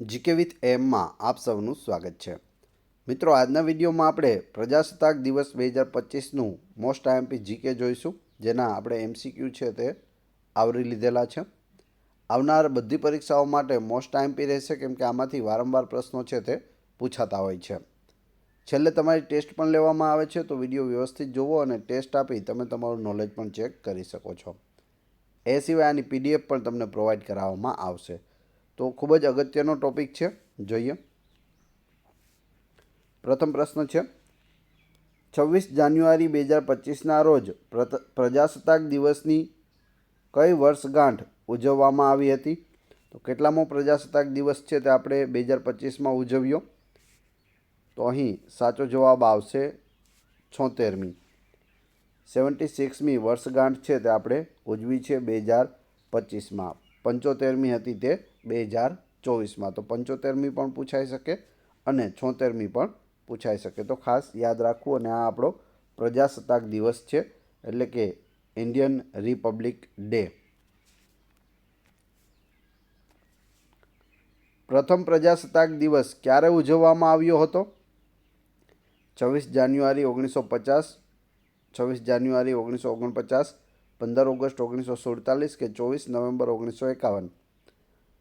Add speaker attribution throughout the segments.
Speaker 1: GK with એમમાં આપ સૌનું સ્વાગત છે. મિત્રો, આજના વિડીયોમાં આપણે પ્રજાસત્તાક દિવસ બે હજાર પચીસનું મોસ્ટ આઈએમપી જીકે જોઈશું, જેના આપણે એમસીક્યુ છે તે આવરી લીધેલા છે. આવનાર બધી પરીક્ષાઓ માટે મોસ્ટ આઈએમપી રહેશે, કેમ કે આમાંથી વારંવાર પ્રશ્નો છે તે પૂછાતા હોય છે. છેલ્લે તમારી ટેસ્ટ પણ લેવામાં આવે છે, તો વીડિયો વ્યવસ્થિત જોવો અને ટેસ્ટ આપી તમે તમારું નોલેજ પણ ચેક કરી શકો છો. એ સિવાય આની પીડીએફ પણ તમને પ્રોવાઈડ કરાવવામાં આવશે. તો ખૂબ જ અગત્યનો ટોપિક છે. જોઈએ. પ્રથમ પ્રશ્ન છે. છવ્વીસ જાન્યુઆરી બે હજાર પચીસના રોજ પ્રજાસત્તાક દિવસની કઈ વર્ષગાંઠ ઉજવવામાં આવી હતી? તો કેટલામો પ્રજાસત્તાક દિવસ છે તે આપણે બે હજાર પચીસમાં ઉજવ્યો. તો અહીં સાચો જવાબ આવશે છોતેરમી. સેવન્ટી સિક્સમી વર્ષગાંઠ છે તે આપણે ઉજવી છે બે હજાર પચીસમાં. પંચોતેરમી હતી તે. બે હજાર ચોવીસમાં. તો પંચોતેરમી પણ પૂછાઈ શકે અને છોતેરમી પણ પૂછાઈ શકે. તો ખાસ યાદ રાખવું અને આ આપણો પ્રજાસત્તાક દિવસ છે, એટલે કે ઇન્ડિયન રિપબ્લિક ડે. પ્રથમ પ્રજાસત્તાક દિવસ ક્યારે ઉજવવામાં આવ્યો હતો? છવ્વીસ જાન્યુઆરી ઓગણીસો પચાસ છવ્વીસ જાન્યુઆરી ઓગણીસો ઓગણપચાસ પંદર ઓગસ્ટ ઓગણીસો સુડતાલીસ કે ચોવીસ નવેમ્બર ઓગણીસો એકાવન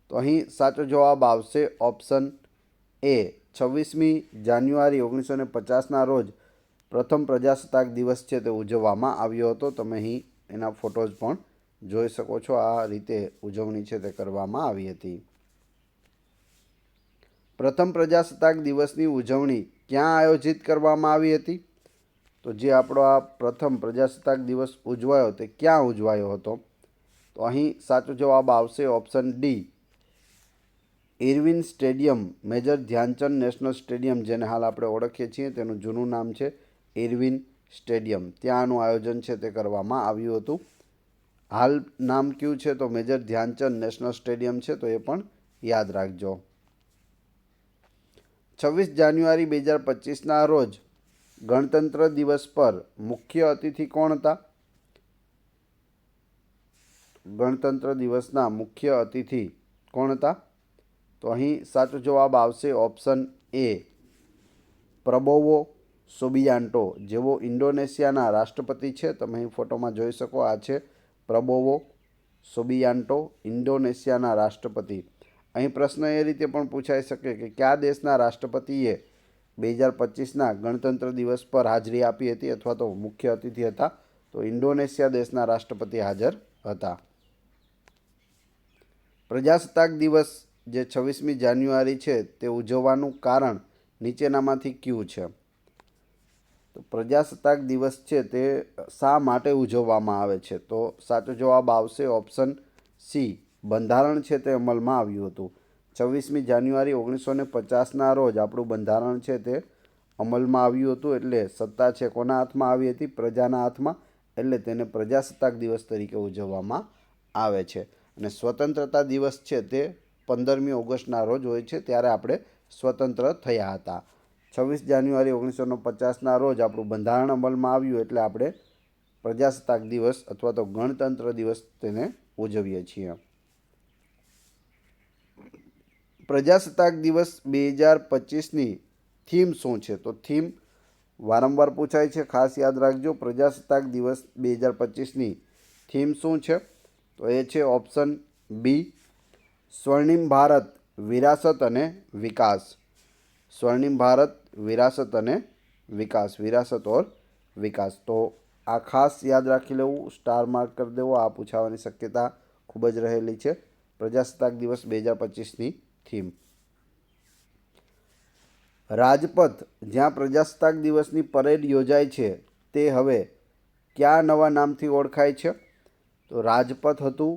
Speaker 1: તો અહીં સાચો જવાબ આવશે ઓપ્શન એ. છવ્વીસમી જાન્યુઆરી ઓગણીસો ને પચાસના રોજ પ્રથમ પ્રજાસત્તાક દિવસ છે તે ઉજવવામાં આવ્યો હતો. તમે અહીં એના ફોટોઝ પણ જોઈ શકો છો આ રીતે ઉજવણી છે તે કરવામાં આવી હતી. પ્રથમ પ્રજાસત્તાક દિવસની ઉજવણી ક્યાં આયોજિત કરવામાં આવી હતી? તો જે આપણો આ પ્રથમ પ્રજાસત્તાક દિવસ ઉજવાયો તે ક્યાં ઉજવાયો હતો? તો અહીં સાચો જવાબ આવશે option D. Irwin stadium, Major Dhyanchand national stadium જેને હાલ આપણે ઓળખીએ છીએ, તેનું જૂનું નામ છે ઇરવિન સ્ટેડિયમ. ત્યાંનું આયોજન છે તે કરવામાં આવ્યું હતું. હાલ નામ કયું છે તો મેજર ધ્યાનચંદ નેશનલ સ્ટેડિયમ છે તો એ પણ યાદ રાખજો. છવ્વીસ જાન્યુઆરી બે હજાર પચીસના રોજ ગણતંત્ર દિવસ પર મુખ્ય અતિથિ કોણ હતા? ગણતંત્ર દિવસના મુખ્ય અતિથિ કોણ હતા? તો અહીં સાચો જવાબ આવશે ઓપ્શન એ. પ્રબોવો સોબિયાન્ટો જેવો ઇન્ડોનેશિયાના રાષ્ટ્રપતિ છે. તમે અહીં ફોટોમાં જોઈ શકો આ છે. પ્રબોવો સોબિયાન્ટો, ઇન્ડોનેશિયાના રાષ્ટ્રપતિ. અહીં પ્રશ્ન એ રીતે પણ પૂછાઈ શકે કે કયા દેશના રાષ્ટ્રપતિએ બે હજાર પચીસના ગણતંત્ર દિવસ પર હાજરી આપી હતી અથવા તો મુખ્ય અતિથિ હતા? તો ઇન્ડોનેશિયા દેશના રાષ્ટ્રપતિ હાજર હતા. પ્રજાસત્તાક દિવસ જે છવ્વીસમી જાન્યુઆરી છે તે ઉજવવાનું કારણ નીચેનામાંથી કયું છે? તો પ્રજાસત્તાક દિવસ છે તે શા માટે ઉજવવામાં આવે છે? તો સાચો જવાબ આવશે ઓપ્શન સી. બંધારણ છે તે અમલમાં આવ્યું હતું. છવ્વીસમી જાન્યુઆરી ઓગણીસો ને પચાસના રોજ આપણું બંધારણ છે તે અમલમાં આવ્યું હતું એટલે સત્તા છે કોના હાથમાં આવી હતી? પ્રજાના હાથમાં. એટલે તેને પ્રજાસત્તાક દિવસ તરીકે ઉજવવામાં આવે છે. અને સ્વતંત્રતા દિવસ છે તે પંદરમી ઓગસ્ટના રોજ હોય છે, ત્યારે આપણે સ્વતંત્ર થયા હતા. છવ્વીસ જાન્યુઆરી ઓગણીસો પચાસના રોજ આપણું બંધારણ અમલમાં આવ્યું એટલે આપણે પ્રજાસત્તાક દિવસ અથવા તો ગણતંત્ર દિવસ તેને ઉજવીએ છીએ. પ્રજાસત્તાક દિવસ બે હજાર પચીસની થીમ શું છે? તો થીમ વારંવાર પૂછાય છે, ખાસ યાદ રાખજો, પ્રજાસત્તાક દિવસ બે હજાર પચીસની થીમ શું છે? તો એ છે ઓપ્શન બી સ્વર્ણિમ ભારત, વિરાસત અને વિકાસ. સ્વર્ણિમ ભારત, વિરાસત અને વિકાસ. વિરાસત ઓર વિકાસ. તો આ ખાસ યાદ રાખી લેવું સ્ટાર માર્ક કરી દેવો, આ પૂછાવાની શક્યતા ખૂબ જ રહેલી છે. પ્રજાસત્તાક દિવસ બે હજાર પચીસની થીમ રાજપથ, જ્યાં પ્રજાસત્તાક દિવસની પરેડ યોજાય છે, તે હવે કયા નવા નામથી ઓળખાય છે? તો રાજપથ હતું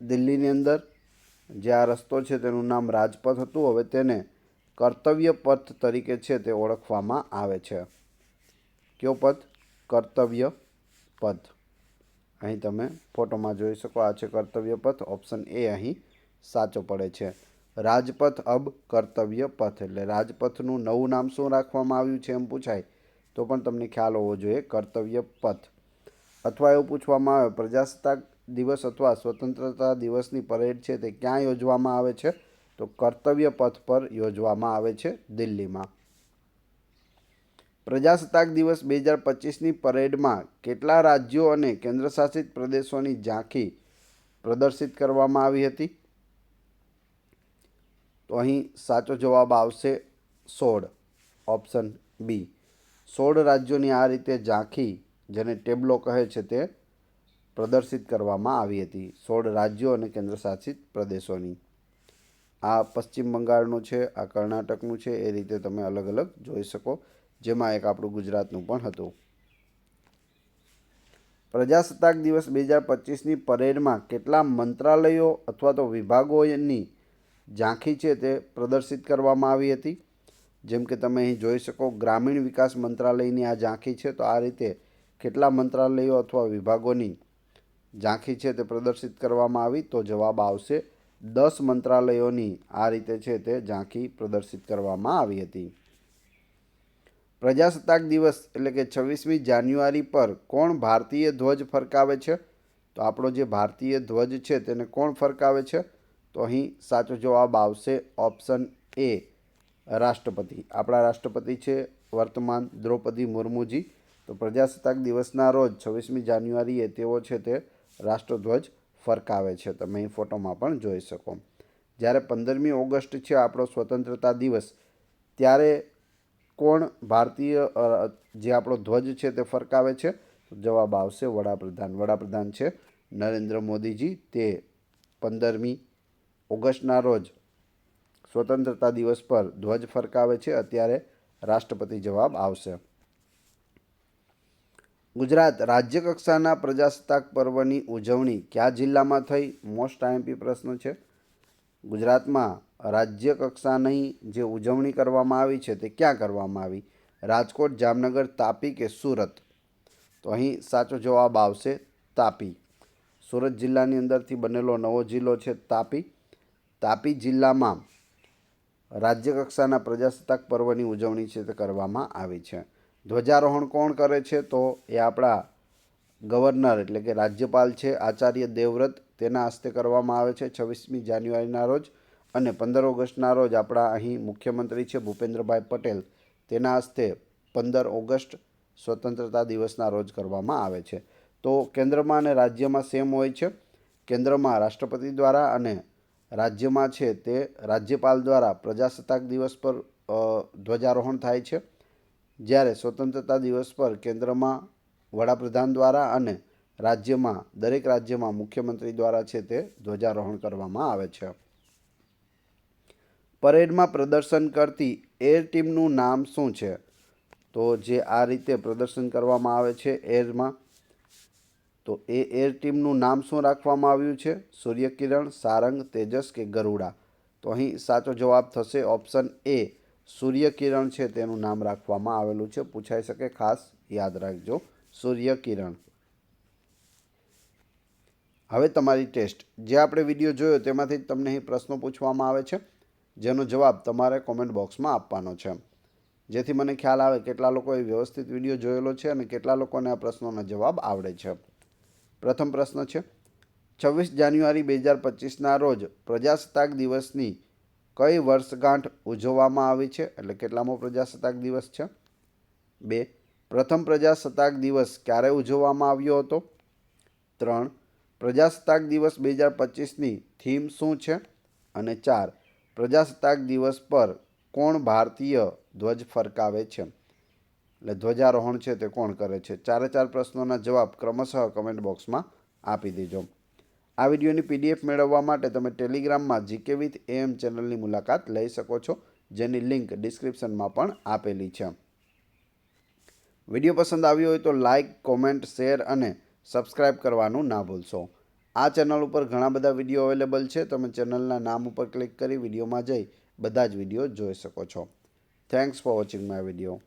Speaker 1: દિલ્હીની અંદર. જે આ રસ્તો છે તેનું નામ રાજપથ હતું, હવે તેને કર્તવ્ય પથ તરીકે છે તે ઓળખવામાં આવે છે. કયો પથ? કર્તવ્ય પથ. અહીં તમે ફોટોમાં જોઈ શકો, આ છે કર્તવ્ય પથ, ઓપ્શન એ અહીં સાચો પડે છે. રાજપથ અબ કર્તવ્ય પથ, એટલે રાજપથનું નવું નામ શું રાખવામાં આવ્યું છે એમ પૂછાય, તો પણ તમને ખ્યાલ હોવો જોઈએ, કર્તવ્ય પથ. અથવા એવું પૂછવામાં આવે, પ્રજાસત્તાક દિવસ અથવા સ્વતંત્રતા દિવસની પરેડ છે તે ક્યાં યોજવામાં આવે છે? તો કર્તવ્ય પથ પર યોજવામાં આવે છે દિલ્હીમાં. પ્રજાસત્તાક દિવસ બે હજાર પચીસની પરેડમાં કેટલા રાજ્યો અને કેન્દ્રશાસિત પ્રદેશોની ઝાંખી પ્રદર્શિત કરવામાં આવી હતી? તો અહીં સાચો જવાબ આવશે સોળ. Option B. સોળ રાજ્યોની આ રીતે ઝાંખી જેને ટેબલો કહે છે તે પ્રદર્શિત કરવામાં આવી હતી. સોળ રાજ્યો અને કેન્દ્રશાસિત પ્રદેશોની. આ પશ્ચિમ બંગાળનું છે, આ કર્ણાટકનું છે, એ રીતે તમે અલગ અલગ જોઈ શકો, જેમાં એક આપણું ગુજરાતનું પણ હતું. પ્રજાસત્તાક દિવસ બે હજાર પચીસની પરેડમાં કેટલા મંત્રાલયો અથવા તો વિભાગોની ઝાંખી છે તે પ્રદર્શિત કરવામાં આવી હતી? જેમ કે તમે અહીં જોઈ શકો, ગ્રામીણ વિકાસ મંત્રાલયની આ ઝાંખી છે, તો આ રીતે કેટલા મંત્રાલયો અથવા વિભાગોની ઝાંખી છે તે પ્રદર્શિત કરવામાં આવી તો જવાબ આવશે. દસ મંત્રાલયોની આ રીતે છે તે ઝાંખી પ્રદર્શિત કરવામાં આવી હતી. પ્રજાસત્તાક દિવસ એટલે કે છવ્વીસમી જાન્યુઆરી પર કોણ ભારતીય ધ્વજ ફરકાવે છે? તો આપણો જે ભારતીય ધ્વજ છે તેને કોણ ફરકાવે છે? તો અહીં સાચો જવાબ આવશે ઓપ્શન એ, રાષ્ટ્રપતિ. આપણા રાષ્ટ્રપતિ છે વર્તમાન દ્રૌપદી મુર્મુજી. તો પ્રજાસત્તાક દિવસના રોજ છવ્વીસમી જાન્યુઆરીએ તેઓ છે તે રાષ્ટ્રધ્વજ ફરકાવે છે. તમે અહીં ફોટોમાં પણ જોઈ શકો. જ્યારે પંદરમી ઓગસ્ટ છે આપણો સ્વતંત્રતા દિવસ, ત્યારે કોણ ભારતીય જે આપણો ધ્વજ છે તે ફરકાવે છે? જવાબ આવશે વડાપ્રધાન. વડાપ્રધાન છે નરેન્દ્ર મોદીજી. તે પંદરમી ઓગસ્ટના રોજ સ્વતંત્રતા દિવસ પર ધ્વજ ફરકાવે છે. અત્યારે રાષ્ટ્રપતિ જવાબ આવશે. ગુજરાત રાજ્ય કક્ષાના પ્રજાસત્તાક પર્વની ઉજવણી કયા જિલ્લામાં થઈ? મોસ્ટ આઈએમપી પ્રશ્ન છે. ગુજરાતમાં રાજ્ય કક્ષાની જે ઉજવણી કરવામાં આવી છે તે ક્યાં કરવામાં આવી? રાજકોટ, જામનગર, તાપી કે સુરત? તો અહીં સાચો જવાબ આવશે તાપી. સુરત જિલ્લાની અંદરથી બનેલો નવો જિલ્લો છે તાપી. તાપી જિલ્લામાં રાજ્ય કક્ષાના પ્રજાસત્તાક પર્વની ઉજવણી છે તે કરવામાં આવી છે. ધ્વજારોહણ કોણ કરે છે? તો એ આપણા ગવર્નર એટલે કે રાજ્યપાલ છે, આચાર્ય દેવવ્રત. તેના હસ્તે કરવામાં આવે છે છવ્વીસમી જાન્યુઆરીના રોજ. અને પંદર ઓગસ્ટના રોજ આપણા અહીં મુખ્યમંત્રી છે ભૂપેન્દ્રભાઈ પટેલ. તેના હસ્તે પંદર ઓગસ્ટ સ્વતંત્રતા દિવસના રોજ કરવામાં આવે છે. તો કેન્દ્રમાં અને રાજ્યમાં સેમ હોય છે. કેન્દ્રમાં રાષ્ટ્રપતિ દ્વારા અને રાજ્યમાં છે તે રાજ્યપાલ દ્વારા પ્રજાસત્તાક દિવસ પર ધ્વજારોહણ થાય છે. જ્યારે સ્વતંત્રતા દિવસ પર કેન્દ્રમાં વડાપ્રધાન દ્વારા અને રાજ્યમાં, દરેક રાજ્યમાં મુખ્યમંત્રી દ્વારા છે તે ધ્વજારોહણ કરવામાં આવે છે. પરેડમાં પ્રદર્શન કરતી એર ટીમનું નામ શું છે? તો જે આ રીતે પ્રદર્શન કરવામાં આવે છે એરમાં, તો એ એર ટીમનું નામ શું રાખવામાં આવ્યું છે? સૂર્યકિરણ, સારંગ, તેજસ કે ગરુડા? તો અહીં સાચો જવાબ થશે ઓપ્શન એ સૂર્યકિરણ છે તેનું નામ રાખવામાં આવેલું છે. પૂછાઈ શકે, ખાસ યાદ રાખજો. સૂર્યકિરણ. હવે તમારી ટેસ્ટ. જે આપણે વીડિયો જોયો તેમાંથી તમને અહીં પ્રશ્નો પૂછવામાં આવે છે. જેનો જવાબ તમારે કોમેન્ટ બોક્સમાં આપવાનો છે. જેથી મને ખ્યાલ આવે કેટલા લોકોએ વ્યવસ્થિત વીડિયો જોયેલો છે અને કેટલા લોકોને આ પ્રશ્નોના જવાબ આવડે છે. પ્રથમ પ્રશ્ન છે, છવ્વીસ જાન્યુઆરી બે હજાર પચીસના રોજ પ્રજાસત્તાક દિવસની કઈ વર્ષગાંઠ ઉજવવામાં આવી છે? એટલે કેટલામો પ્રજાસત્તાક દિવસ છે? બે. પ્રથમ પ્રજાસત્તાક દિવસ ક્યારે ઉજવવામાં આવ્યો હતો? ત્રણ. પ્રજાસત્તાક દિવસ બે હજાર પચીસની થીમ શું છે? અને ચાર. પ્રજાસત્તાક દિવસ પર કોણ ભારતીય ધ્વજ ફરકાવે છે? એટલે ધ્વજારોહણ છે તે કોણ કરે છે? ચારે ચાર પ્રશ્નોના જવાબ ક્રમશઃ કમેન્ટ બોક્સમાં આપી દેજો. આ વિડીયોની પીડીએફ મેળવવા માટે તમે ટેલિગ્રામમાં જીકે વિથ એએમ ચેનલની મુલાકાત લઈ શકો છો, જેની લિંક ડિસ્ક્રિપ્શનમાં પણ આપેલી છે. વીડિયો પસંદ આવ્યો હોય તો લાઇક કોમેન્ટ, શેર અને સબસ્ક્રાઇબ કરવાનું ના ભૂલશો. આ ચેનલ ઉપર ઘણા બધા વીડિયો અવેલેબલ છે. તમે ચેનલના નામ ઉપર ક્લિક કરી વિડીયોમાં જઈ બધા જ વીડિયો જોઈ શકો છો. Thanks for watching my video